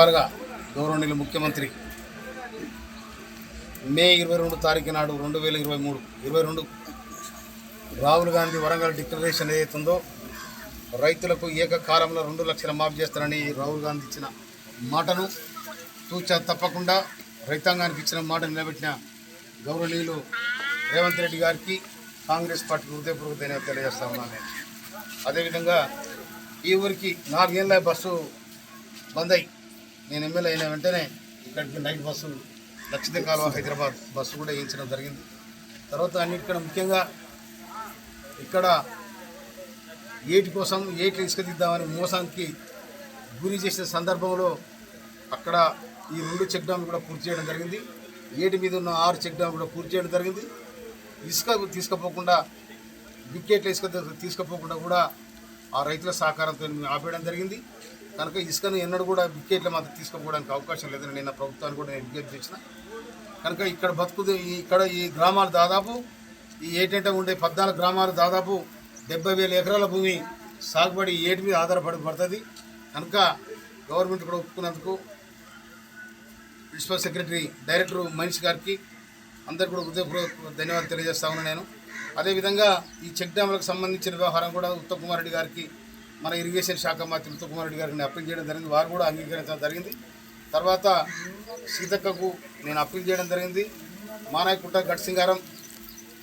దఫాలుగా గౌరవనీయులు ముఖ్యమంత్రి మే ఇరవై రెండు తారీఖు నాడు రెండు వేల ఇరవై మూడు ఇరవై రెండు రాహుల్ గాంధీ వరంగల్ డిక్లరేషన్ ఏదైతుందో రైతులకు ఏకకాలంలో రెండు లక్షల మాఫ్ చేస్తారని రాహుల్ గాంధీ ఇచ్చిన మాటను తూచా తప్పకుండా రైతాంగానికి ఇచ్చిన మాట నిలబెట్టిన గౌరవనీయులు రేవంత్ రెడ్డి గారికి కాంగ్రెస్ పార్టీ హృదయపూర్వక ధన్యవాదాలు తెలియజేస్తా ఉన్నాను నేను. అదేవిధంగా ఈ ఊరికి నాలుగేళ్ళ బస్సు బంద్ అయ్యి నేను ఎమ్మెల్యే అయిన వెంటనే ఇక్కడికి నైట్ బస్సు దక్షిణ కాలువ హైదరాబాద్ బస్సు కూడా వేయించడం జరిగింది. తర్వాత అన్నిటికన్నా ముఖ్యంగా ఇక్కడ ఏటి కోసం ఏటి ఇసుక దిద్దామని మోసానికి గురి చేసిన సందర్భంలో అక్కడ ఈ రెండు చెక్ డ్యామ్ కూడా పూర్తి చేయడం జరిగింది. ఏటి మీద ఉన్న ఆరు చెక్ డ్యామ్ కూడా పూర్తి చేయడం జరిగింది. ఇసుక తీసుకుపోకుండా వికెట్ల ఇసుక తీసుకుపోకుండా కూడా ఆ రైతుల సహకారంతో ఆపేయడం జరిగింది. కనుక ఇసుకను ఎన్నడూ కూడా వికెట్లు మాత్రం తీసుకుపోవడానికి అవకాశం లేదని నిన్న ప్రభుత్వాన్ని కూడా నేను విజ్ఞప్తి చేసిన. కనుక ఇక్కడ బతుకు ఈ- ఇక్కడ ఈ గ్రామాలు దాదాపు ఈ ఏటంటే ఉండే పద్నాలుగు గ్రామాలు దాదాపు డెబ్బై వేల ఎకరాల భూమి సాగుబడి ఏటి మీద ఆధారపడి పడుతుంది. కనుక గవర్నమెంట్ కూడా ఒప్పుకున్నందుకు ప్రిన్సిపల్ సెక్రటరీ డైరెక్టర్ మనిషి గారికి అందరు కూడా హృదయపూర్వక ధన్యవాదాలు తెలియజేస్తా ఉన్నాను నేను. అదేవిధంగా ఈ చెక్ డ్యామ్లకు సంబంధించిన వ్యవహారం కూడా ఉత్తమ్ కుమార్ రెడ్డి గారికి మన ఇరిగేషన్ శాఖ మంత్రి ఉత్తమ్ రెడ్డి గారిని అప్పీల్ చేయడం జరిగింది. వారు కూడా అంగీకరించడం జరిగింది. తర్వాత సీతక్కకు నేను అప్పీల్ చేయడం జరిగింది. మానాయకుట్ట గడ్సింగారం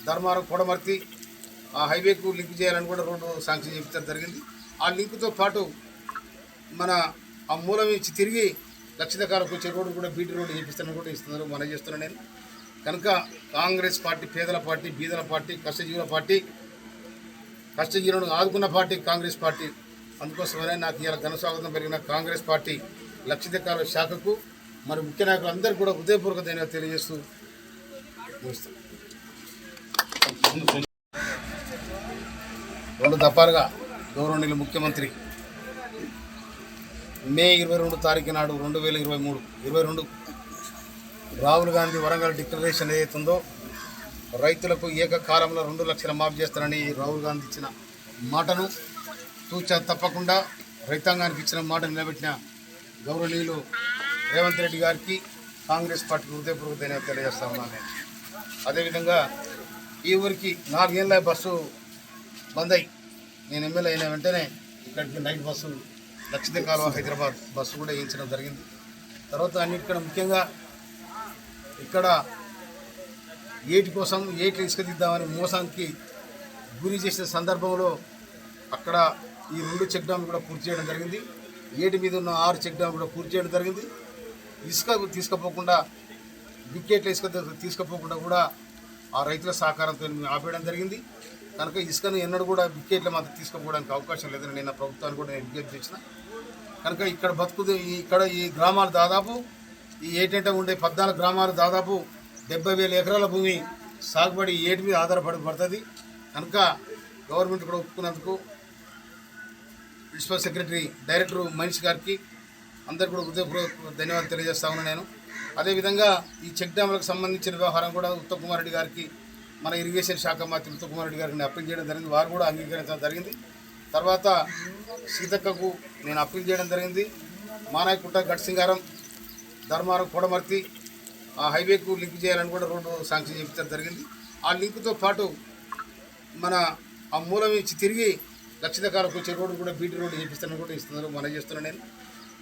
ధర్మారం కోడమర్తి ఆ హైవేకు లింక్ చేయాలని కూడా రోడ్డు శాంక్షన్ చేయించడం జరిగింది. ఆ లింక్తో పాటు మన ఆ మూలం ఇచ్చి తిరిగి లక్షితకాలకు వచ్చే రోడ్డు కూడా బీటీ రోడ్డు చేపిస్తానని కూడా ఇస్తున్నారు మనం చేస్తున్నాను నేను. కనుక కాంగ్రెస్ పార్టీ పేదల పార్టీ బీదల పార్టీ కష్టజీవుల పార్టీ కష్టజీవులను ఆదుకున్న పార్టీ కాంగ్రెస్ పార్టీ. అందుకోసమనే నాకు ఇలా ఘనస్వాగతం పెరిగిన కాంగ్రెస్ పార్టీ లక్షితకాల శాఖకు మరి ముఖ్య నాయకులు అందరూ కూడా హృదయపూర్వక ధన్యవాదాలు తెలియజేస్తూ రెండు దఫాలుగా గౌరవనీయులు ముఖ్యమంత్రి మే ఇరవై రెండు తారీఖు నాడు రెండు వేల ఇరవై మూడు ఇరవై రెండు రాహుల్ గాంధీ వరంగల్ డిక్లరేషన్ ఏదైతుందో రైతులకు ఏకకాలంలో రెండు లక్షల మాఫ్ చేస్తారని రాహుల్ గాంధీ ఇచ్చిన మాటను తూచా తప్పకుండా రైతాంగానికి ఇచ్చిన మాట నిలబెట్టిన గౌరవనీయులు రేవంత్ రెడ్డి గారికి కాంగ్రెస్ పార్టీకి హృదయపూర్వక ధన్యవాదాలు తెలియజేస్తా ఉన్నాను నేను. అదేవిధంగా ఈ ఊరికి నాలుగేళ్ళ బస్సు బంద్ అయ్యి నేను ఎమ్మెల్యే అయిన వెంటనే ఇక్కడికి నైట్ బస్సు లక్షిత కాలువ హైదరాబాద్ బస్సు కూడా వేయించడం జరిగింది తర్వాత అన్నిటికన్నా ముఖ్యంగా ఇక్కడ ఏటి కోసం ఏటి ఇసుక దిద్దామని మోసానికి గురి చేసిన సందర్భంలో అక్కడ ఈ రెండు చెక్ డ్యామ్ కూడా పూర్తి చేయడం జరిగింది. ఏటి మీద ఉన్న ఆరు చెక్ డ్యామ్ కూడా పూర్తి చేయడం జరిగింది. ఇసుక తీసుకుపోకుండా వికెట్ల ఇసుక తీసుకుపోకుండా కూడా ఆ రైతుల సహకారంతో మేము ఆపేయడం జరిగింది. కనుక ఇసుకను ఎన్నడూ కూడా వికెట్ల మాత్రం తీసుకుపోవడానికి అవకాశం లేదని నిన్న ప్రభుత్వాన్ని కూడా నేను విజ్ఞప్తి చేసిన. కనుక ఇక్కడ బతుకుదే ఇక్కడ ఈ గ్రామాలు దాదాపు ఈ ఏటంటే ఉండే పద్నాలుగు గ్రామాలు దాదాపు డెబ్బై వేల ఎకరాల భూమి సాగుబడి ఏటి మీద ఆధారపడి పడుతుంది. కనుక గవర్నమెంట్ కూడా ఒప్పుకున్నందుకు ప్రిన్సిపల్ సెక్రటరీ డైరెక్టర్ మనిషి గారికి అందరు కూడా హృదయపూర్వక ధన్యవాదాలు తెలియజేస్తా ఉన్నాను నేను. అదేవిధంగా ఈ చెక్ డ్యాములకు సంబంధించిన వ్యవహారం కూడా ఉత్తమ్ కుమార్ రెడ్డి గారికి మన ఇరిగేషన్ శాఖ మంత్రి ఉత్తమ్ కుమార్ రెడ్డి గారిని అప్పీల్ చేయడం జరిగింది. వారు కూడా అంగీకరించడం జరిగింది. తర్వాత సీతక్కకు నేను అప్పీల్ చేయడం జరిగింది. మానాయకుట్ట గడ్సింగారం ధర్మారం కూడమర్తి ఆ హైవేకు లింక్ చేయాలని కూడా రోడ్డు శాంక్షన్ చేయించడం జరిగింది. ఆ లింకుతో పాటు మన ఆ మూలం నుంచి తిరిగి లక్షితకాలకు వచ్చే రోడ్డు కూడా బీటీ రోడ్డు చేపిస్తానని కూడా ఇస్తున్నారు మనం చేస్తున్నాను నేను.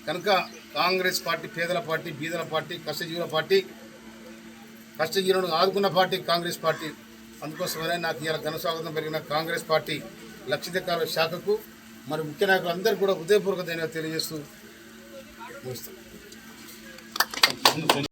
కనుక కాంగ్రెస్ పార్టీ పేదల పార్టీ బీదల పార్టీ కష్టజీవుల పార్టీ కష్టజీవులను ఆదుకున్న పార్టీ కాంగ్రెస్ పార్టీ. అందుకోసమనే నాకు ఇలా ఘనస్వాగతం పెరిగిన కాంగ్రెస్ పార్టీ లక్షితకాల శాఖకు మరి ముఖ్య నాయకులు అందరికీ కూడా హృదయపూర్వక ధన్యవాదాలు తెలియజేస్తూ